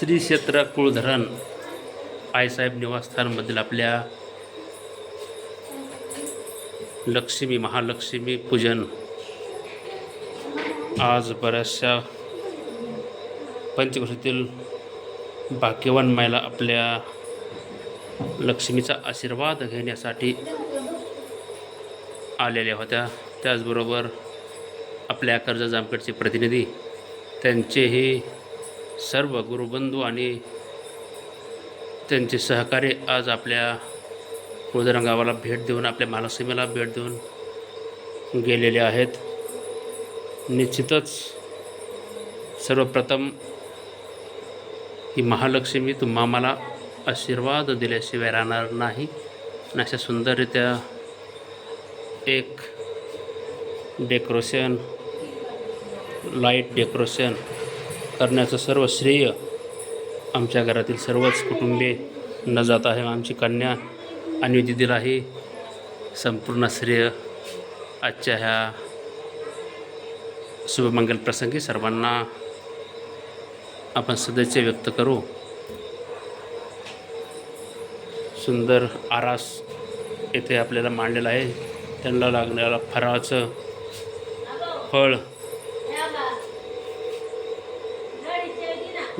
श्री क्षेत्र कुळधरण आईसाहेब निवासस्थानमधील आपल्या लक्ष्मी महालक्ष्मी पूजन. आज बऱ्याचशा पंचवर्षातील भाग्यवान महिला आपल्या लक्ष्मीचा आशीर्वाद घेण्यासाठी आलेल्या होत्या. त्याचबरोबर आपल्या कर्ज जामखेडचे प्रतिनिधी त्यांचेही सर्व गुरुबंधू आणि त्यांचे सहकारी आज आपल्या कुळधरण गावाला भेट देऊन आपल्या महालक्ष्मीला भेट देऊन गेलेले आहेत. निश्चितच सर्वप्रथम ही महालक्ष्मी तुम्हा मला आशीर्वाद दिल्याशिवाय राहणार नाही. आणि अशा सुंदररित्या एक डेकोरेशन लाइट डेकोरेशन करण्याचं सर्व श्रेय आमच्या घरातील सर्वच कुटुंबे न जात आहे आमची कन्या आणि दिदीलाही संपूर्ण श्रेय आजच्या ह्या शुभमंगल प्रसंगी सर्वांना आपण सदैचे व्यक्त करू. सुंदर आरास येथे आपल्याला मांडलेला आहे. त्यांना लागणारा फराळाचं फळ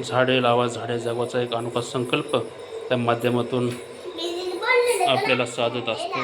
झाडे लावा झाडे जगवाचा एक अनोखा संकल्प त्या माध्यमातून आपल्याला साधत असतो.